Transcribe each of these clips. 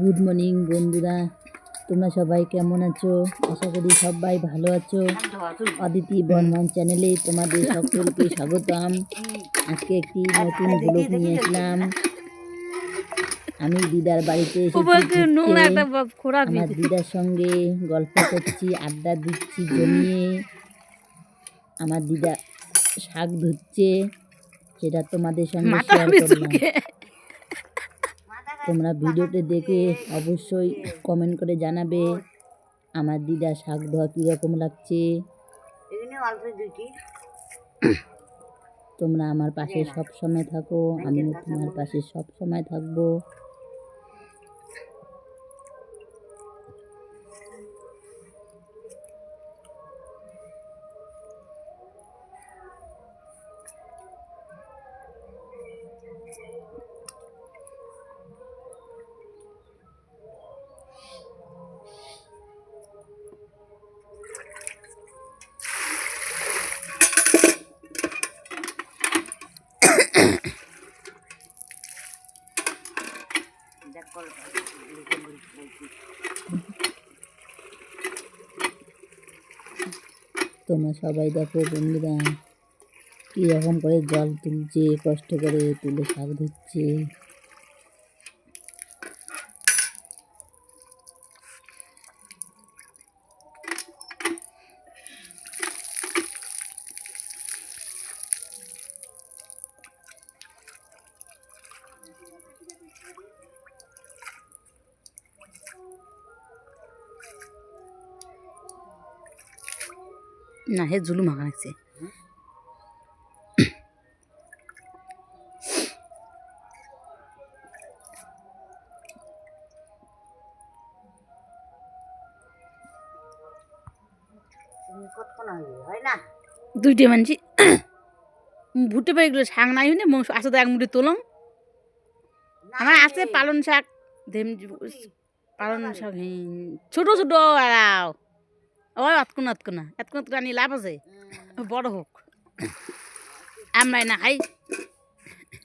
Good morning বন্ধুরা। তোমরা সবাই কেমন আছো? আশা করি সবাই ভালো আছো। অদিতি বর্মন চ্যানেলে তোমাদের সকলকে স্বাগতম। আজকে একটি নতুন ব্লগ নিয়ে আসলাম। আমি দিদার বাড়িতে আমার দিদার সঙ্গে গল্প করছি আড্ডা দিচ্ছি জমিয়ে। আমার দিদা শাক ধুচ্ছে সেটা তোমাদের সঙ্গে শেয়ার করলাম। তোমরা ভিডিওটি দেখে অবশ্যই কমেন্ট করে জানাবে। আমার দিদা শাক ধোয়া কীরকম লাগছে? তোমরা আমার পাশে সব সময় থাকো, আমিও তোমার পাশে সব সময় থাকব। তোমরা সবাই দেখো বন্ধুরা কীরকম করে জল তুলছে কষ্ট করে তুলে শাক ধুচ্ছে না, হে ঝুলু মাখা লাগছে। দুইটে মানছি। ভুট্টে পাই এগুলো শাক নাই হইনে মাংস আছে তো এক মুঠি তোলম। আমার আছে পালন শাক, ধেম পালন শাক। ছোট ছোট, আরাও। ওই আতকুন আতকুনা আতকুন আতকুনা নিয়ে লাভ আছে। বড় হোক। আমরাই না খাই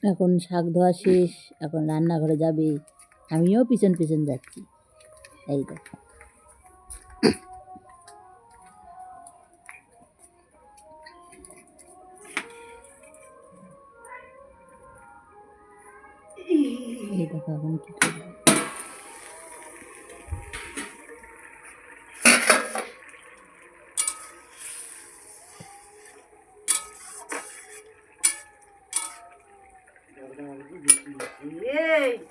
এখন শাক ধোয়া শেষ এখন রান্নাঘরে যাবে। আমিও পিছন পিছন যাচ্ছি। এই দেখো। এই দেখো এখন কি Ей!